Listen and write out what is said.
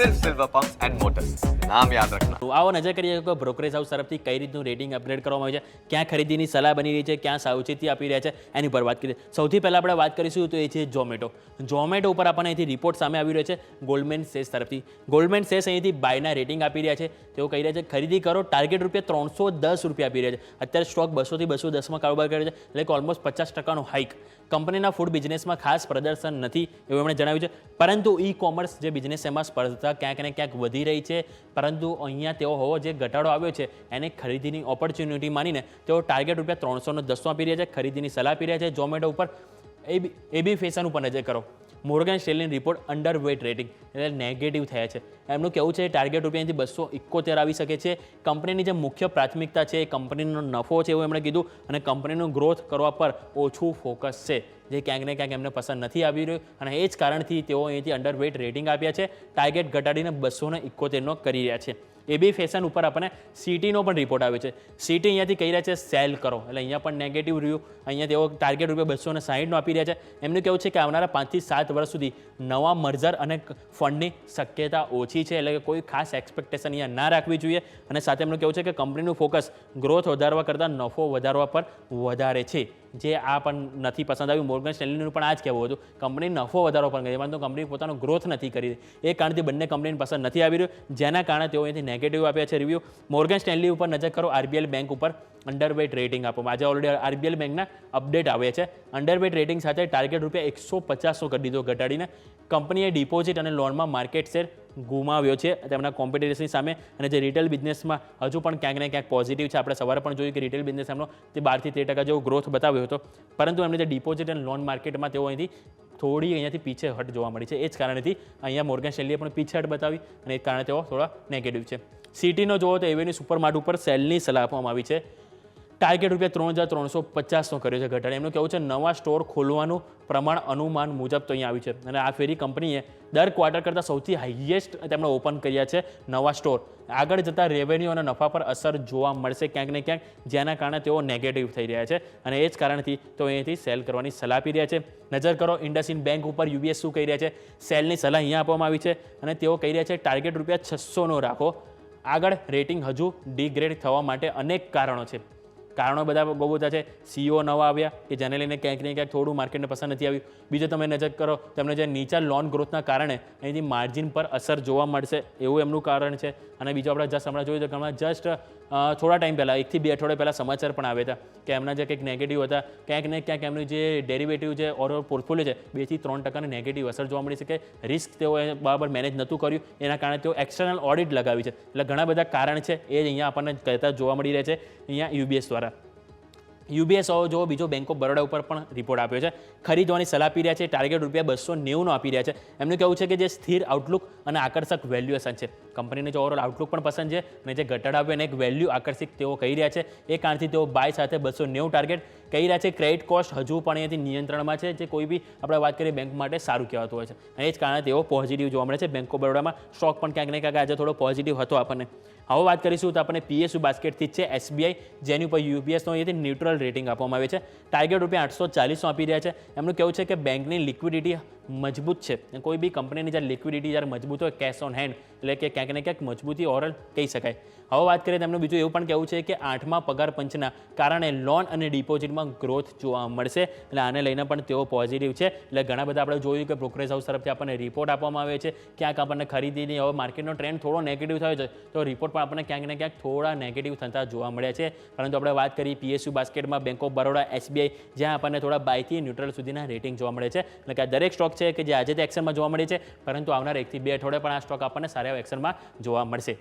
સિર્ફ silver pumps and motors નામ યાદ રાખના. આવો નજર કરીએ કે બ્રોકરેજ હાઉસ તરફથી કઈ રીતનું રેટિંગ અપગ્રેડ કરવામાં આવે છે, ક્યાં ખરીદીની સલાહ બની રહી છે, ક્યાં સાવચેતી આપી રહ્યા છે, એની પર વાત કરીએ. સૌથી પહેલાં આપણે વાત કરીશું તો એ છે ઝોમેટો ઝોમેટો ઉપર આપણને અહીંથી રિપોર્ટ સામે આવી રહ્યો છે ગોલ્ડમેન સેસ તરફથી. ગોલ્ડમેન સેસ અહીંથી બાયના રેટિંગ આપી રહ્યા છે. તેઓ કહી રહ્યા છે, ખરીદી કરો ટાર્ગેટ રૂપિયા ત્રણસો દસ રૂપિયા આપી રહ્યા છે. અત્યારે સ્ટોક બસોથી બસો દસમાં કારોબાર કરે છે, એટલે ઓલમોસ્ટ પચાસ ટકાનો હાઇક કંપનીના ફૂડ બિઝનેસમાં ખાસ પ્રદર્શન નથી, એવું એમણે જણાવ્યું છે. પરંતુ ઈ કોમર્સ જે બિઝનેસ એમાં સ્પર્ધા ક્યાંક ને ક્યાંક વધી રહી છે. પરંતુ અહીંયા તેઓ હોવો જે ઘટાડો આવ્યો છે, એને ખરીદીની ઓપોર્ચ્યુનિટી માનીને તેઓ ટાર્ગેટ રૂપિયા ત્રણસોનો દસો આપી રહ્યા છે, ખરીદીની સલાહ આપી રહ્યા છે. ઝોમેટો ઉપર એ બી એ બી ફેશન ઉપર નજર કરો. Morgan Stanley report underweight rating એટલે નેગેટિવ થયા છે. એમનું કહેવું છે ટાર્ગેટ રૂપિયાથી બસો ઇકોતેર આવી શકે છે. કંપનીની જે મુખ્ય પ્રાથમિકતા છે, એ કંપનીનો નફો છે એવું એમણે કીધું અને કંપનીનું ગ્રોથ કરવા પર ઓછું ફોકસ છે. જે ક્યાંક ને ક્યાંક એમને પસંદ નથી આવી રહ્યું અને એ જ કારણથી તેઓ અહીંથી અંડર વેટ રેટિંગ આપ્યા છે. ટાર્ગેટ ઘટાડીને બસો ને ઇકોતેરનો કરી રહ્યા છે. એ બી ફેશન ઉપર આપણને સિટીનો પણ રિપોર્ટ આવ્યો છે. સિટી અહીંયાથી કહી રહ્યા છે સેલ કરો. એટલે અહીંયા પણ નેગેટિવ રહ્યું અહીંયા તેઓ ટાર્ગેટ રૂપિયા બસો ને સાહીઠનો આપી રહ્યા છે. એમનું કહેવું છે કે આવનારા પાંચથી સાત વર્ષ સુધી નવા મર્જર અને ફંડની શક્યતા ઓછી છે. એટલે કે કોઈ ખાસ એક્સપેક્ટેશન અહીંયા ના રાખવી જોઈએ. અને સાથે એમનું કહેવું છે કે કંપનીનું ફોકસ ગ્રોથ વધારવા કરતાં નફો વધારવા પર વધારે છે. જે આ પણ નથી પસંદ આવ્યું. મોર્ગન સ્ટેનલીનું પણ આ જ કહેવું હતું. કંપની નફો વધારો પણ કરી પરંતુ કંપની પોતાનો ગ્રોથ નથી કરી એ એ કારણથી બંને કંપનીને પસંદ નથી આવી રહ્યું. જેના કારણે તેઓ અહીંથી નેગેટિવ આપ્યા છે રિવ્યૂ મોર્ગન સ્ટેનલી ઉપર નજર કરો. આરબીએલ બેંક ઉપર અંડરવેટ રેટિંગ આપવામાં આજે ઓલરેડી આરબીએલ બેંકના અપડેટ આવે છે. અંડરવેટ રેટિંગ સાથે ટાર્ગેટ રૂપિયા એકસો પચાસનો કરી દીધો ઘટાડીને. કંપનીએ ડિપોઝિટ અને લોનમાં માર્કેટ શેર ગુમાવ્યો છે. તેમના કોમ્પિટિટર્સની સામે અને જે રિટેલ બિઝનેસમાં હજુ પણ ક્યાંક ને ક્યાંક પોઝિટિવ છે. આપણે સવારે પણ જોયું કે રિટેલ બિઝનેસ એમનો તે બારથી તેર ટકા જેવો ગ્રોથ બતાવ્યો હતો. પરંતુ એમને જે ડિપોઝિટ અને લોન માર્કેટમાં તેઓ અહીંથી થોડી અહીંયાથી પીછે હટ જોવા મળી છે. એ જ કારણેથી અહીંયા મોર્ગન સ્ટેનલીએ પણ પીછેહટ બતાવી અને એ કારણે તેઓ થોડા નેગેટિવ છે. સિટીનો જોવો તો એવેન્યુ સુપરમાર્ટ ઉપર સેલની સલાહ આપવામાં આવી છે. ટાર્ગેટ રૂપિયા ત્રણ હજાર ત્રણસો પચાસનો કર્યો છે ઘટાડે. એમનું કહેવું છે, નવા સ્ટોર ખોલવાનું પ્રમાણ અનુમાન મુજબ તો અહીંયા આવ્યું છે. અને આ ફેરી કંપનીએ દર ક્વાર્ટર કરતાં સૌથી હાઈએસ્ટ તેમણે ઓપન કર્યા છે નવા સ્ટોર આગળ જતાં રેવન્યુ અને નફા પર અસર જોવા મળશે ક્યાંક ને ક્યાંક, જેના કારણે તેઓ નેગેટિવ થઈ રહ્યા છે. અને એ જ કારણથી તેઓ અહીંથી સેલ કરવાની સલાહ આપી રહ્યા છે. નજર કરો ઇન્ડસઇન્ડ બેંક ઉપર યુબીએસ શું કહી રહ્યા છે? સેલની સલાહ અહીંયા આપવામાં આવી છે. અને તેઓ કહી રહ્યા છે ટાર્ગેટ રૂપિયા છસોનો રાખો. આગળ રેટિંગ હજુ ડિગ્રેડ થવા માટે અનેક કારણો છે. કારણો બધા બહુ બધા છે સીઓ નવા આવ્યા કે જેને લઈને ક્યાંક ને ક્યાંક થોડું માર્કેટને પસંદ નથી આવ્યું. બીજું તમે નજર કરો, તમને જે નીચા લોન ગ્રોથના કારણે અહીંથી માર્જિન પર અસર જોવા મળશે એવું એમનું કારણ છે. અને બીજું આપણે જસ્ટ હમણાં જોયું તો હમણાં જસ્ટ થોડા ટાઈમ પહેલાં એકથી બે અઠવાડિયા પહેલાં સમાચાર પણ આવ્યા હતા કે એમના જે કંઈક નેગેટિવ હતા, ક્યાંક ને ક્યાંક એમનું જે ડેરિવેટિવ છે ઓર પોર્ટફોલિયો છે બેથી ત્રણ ટકાની નેગેટિવ અસર જોવા મળી શકે. રિસ્ક તેઓએ બરાબર મેનેજ નહોતું કર્યું. એના કારણે તેઓ એક્સટર્નલ ઓડિટ લગાવી છે. એટલે ઘણા બધા કારણ છે, એ જ અહીંયા આપણને કહેતા જોવા મળી રહ્યા છે. અહીંયા યુબીએસ દ્વારા. યુબીએસ જો બીજો બેંક ઓફ બરોડા ઉપર પણ રિપોર્ટ આપ્યો છે. ખરીદવાની સલાહ આપી રહ્યા છે ટાર્ગેટ રૂપિયા બસો નેવુંનો આપી રહ્યા છે. એમનું કહેવું છે કે જે સ્થિર આઉટલુક અને આકર્ષક વેલ્યુએશન છે. કંપનીને જે ઓવરઓલ આઉટલુક પણ પસંદ છે અને જે ઘટાડ આવ્યો એને એક વેલ્યુ આકર્ષિત તેઓ કહી રહ્યા છે. એ કારણથી તેઓ બાય સાથે બસો નેવું ટાર્ગેટ કહી રહ્યા છે ક્રેડિટ કોસ્ટ હજુ પણ અહીંયાથી નિયંત્રણમાં છે, જે કોઈ બી આપણે વાત કરીએ બેંક માટે સારું કહેવાતું હોય છે. એ જ કારણે તેઓ પોઝિટિવ જોવા મળે છે. બેંક ઓફ બરોડામાં સ્ટોક પણ ક્યાંક ને ક્યાંક આજે થોડો પોઝિટિવ હતો આપણને. હવે વાત કરીશું તો આપણને પીએસયુ બાસ્કેટથી જ છે એસબીઆઈ જેની ઉપર યુપીએસનો અહીંયાથી ન્યુટ્રલ રેટિંગ આપવામાં આવે છે. ટાર્ગેટ રૂપિયા આઠસો ચાલીસનો આપી રહ્યા છે. એમનું કહેવું છે કે બેંકની લિક્વિડિટી મજબૂત છે. કોઈ બી કંપનીની જ્યારે લિક્વિડિટી જ્યારે મજબૂત હોય કેશ ઓન હેન્ડ એટલે કે ક્યાંક ને ક્યાંક મજબૂતી ઓરલ કહી શકાય. હવે વાત કરીએ તેમનું બીજું એવું પણ કહેવું છે કે આઠમા પગાર પંચના કારણે લોન અને ડિપોઝિટમાં ગ્રોથ જોવા મળશે. એટલે આને લઈને પણ તેઓ પોઝિટિવ છે. એટલે ઘણા બધા આપણે જોયું કે બ્રોકરેજ હાઉસ તરફથી આપણને રિપોર્ટ આપવામાં આવે છે. ક્યાંક આપણને ખરીદીની, હવે માર્કેટનો ટ્રેન્ડ થોડો નેગેટિવ થયો છે, તો રિપોર્ટ પણ આપણને ક્યાંક ને ક્યાંક થોડા નેગેટિવ થતા જોવા મળ્યા છે. પરંતુ આપણે વાત કરીએ પીએસયુ બાસ્કેટમાં બેંક ઓફ બરોડા એસબીઆઈ જ્યાં આપણને થોડા બાયથી ન્યુટ્રલ સુધીના રેટિંગ જોવા મળે છે. એટલે કે આ દરેક સ્ટોક છે કે જે આજે તે એક્શનમાં જોવા મળે છે, પરંતુ આવનાર એકથી બે અઠવાડિયા પણ આ સ્ટોક આપણને સારા એક્શનમાં જોવા મળશે.